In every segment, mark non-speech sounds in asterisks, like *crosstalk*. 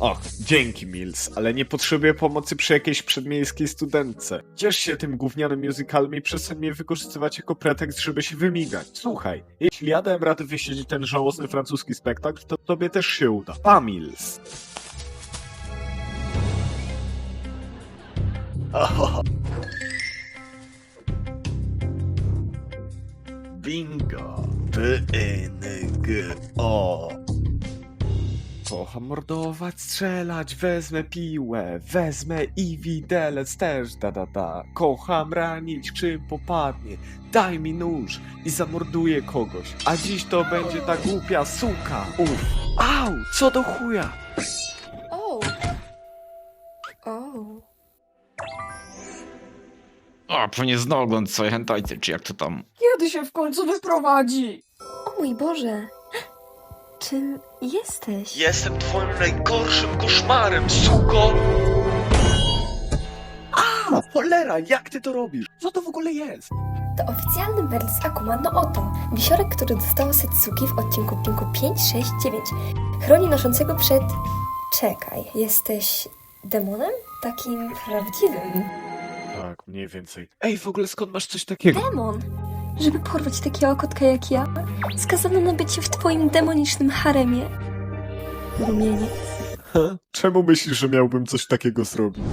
Och, dzięki Mills, ale nie potrzebuję pomocy przy jakiejś przedmiejskiej studentce. Ciesz się tym gównianym musicalem i przestań mnie wykorzystywać jako pretekst, żeby się wymigać. Słuchaj, jeśli ja dałem radę wysiedzieć ten żałosny francuski spektakl, to tobie też się uda. Pa, Mills! *laughs* Bingo. B-N-G-O. Kocham mordować, strzelać, wezmę piłę, wezmę i widelec też, da da da. Kocham ranić, czym popadnie, daj mi nóż i zamorduję kogoś. A dziś to będzie ta głupia suka. Uff. Au, co do chuja? O! O! O, pewnie znowu ogląd sobie hentajty, czy jak to tam. Kiedy się w końcu wyprowadzi? O mój Boże! Czym jesteś? Jestem twoim najgorszym koszmarem, suko! A, cholera, jak ty to robisz? Co to w ogóle jest? To oficjalny wersji Akuma no oto. Wisiorek, który dostał Setsuki w odcinku odcinku 5, 6, 9. Chroni noszącego przed... Czekaj, jesteś demonem? Takim prawdziwym. Tak, mniej więcej. Ej, w ogóle skąd masz coś takiego? Demon! Żeby porwać takiego kotka jak ja, skazano na bycie w twoim demonicznym haremie. Rumienie. Czemu myślisz, że miałbym coś takiego zrobić?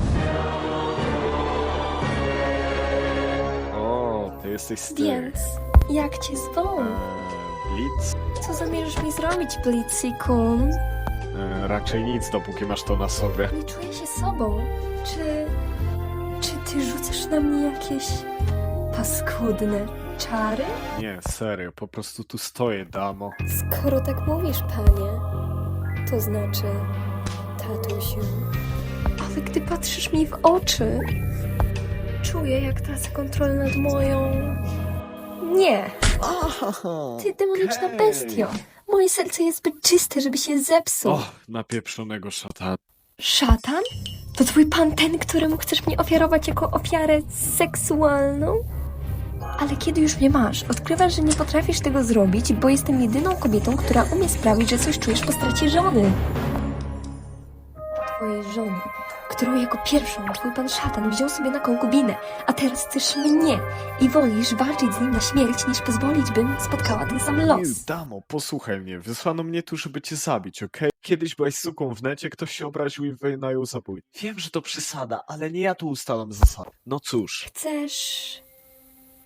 O, ty jesteś z tych. Więc, jak cię zwą? Blitz? Co zamierzasz mi zrobić, Blitzy-kun? Eee, raczej nic, dopóki masz to na sobie. Nie czuję się sobą. Czy. Czy ty rzucasz na mnie jakieś paskudne czary? Nie, serio, po prostu tu stoję, damo. Skoro tak mówisz, panie, to znaczy, tatusiu. Ale gdy patrzysz mi w oczy, czuję, jak tracę kontrolę nad moją. Nie! Ty demoniczna okej. bestio! Moje serce jest zbyt czyste, żeby się zepsuł. O, napieprzonego szatana. Szatan? To twój pan ten, któremu chcesz mnie ofiarować jako ofiarę seksualną? Ale kiedy już mnie masz, odkrywasz, że nie potrafisz tego zrobić, bo jestem jedyną kobietą, która umie sprawić, że coś czujesz po stracie żony. Twojej żony, którą jako pierwszą twój pan szatan wziął sobie na konkubinę, a teraz chcesz mnie i wolisz walczyć z nim na śmierć, niż pozwolić, bym spotkała ten sam los. Nie, damo, posłuchaj mnie. Wysłano mnie tu, żeby cię zabić, okej? Kiedyś byłaś suką w necie, ktoś się obraził i wynajął zabój. Wiem, że to przesada, ale nie ja tu ustalam zasady. No cóż. Chcesz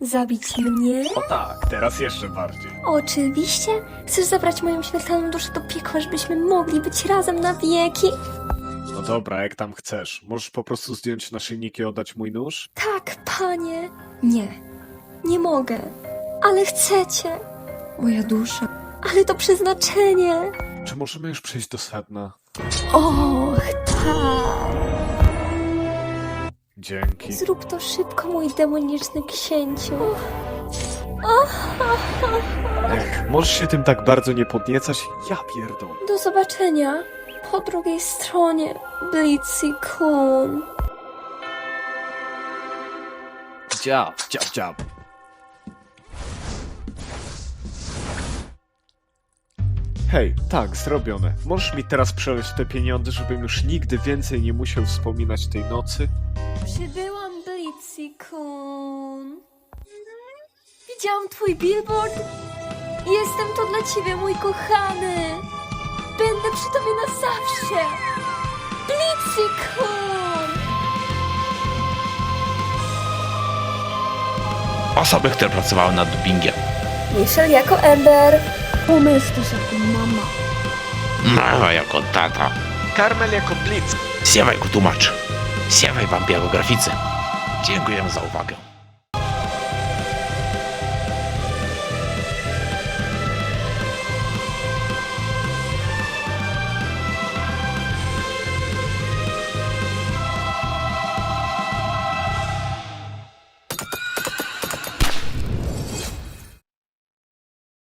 zabić mnie? O tak, teraz jeszcze bardziej. Oczywiście. Chcesz zabrać moją śmiertelną duszę do piekła, żebyśmy mogli być razem na wieki? No dobra, jak tam chcesz. Możesz po prostu zdjąć naszyjnik i oddać mój nóż? Tak, panie. Nie, nie mogę. Ale chcecie. Moja dusza. Ale to przeznaczenie. Czy możemy już przejść do sedna? Och, tak. Dzięki. Zrób to szybko, mój demoniczny księciu. Ech, możesz się tym tak bardzo nie podniecać? Ja pierdolę. Do zobaczenia po drugiej stronie, Blitzy Kun. Dziab, dziab, dziab. Hej, tak, zrobione. Możesz mi teraz przeleć te pieniądze, żebym już nigdy więcej nie musiał wspominać tej nocy? Przybyłam, Blitzy Kun. Widziałam twój billboard. Jestem to dla ciebie, mój kochany. Będę przy tobie na zawsze. Blitzy Kun. Osoby, które pracowały nad dubbingiem. Michelle jako Ember. Pomyślisz jako mama. Mama jako tata. Karmel jako Blitz. Siewaj ku tłumacz. Siewaj wam graficy. Dziękujemy za uwagę.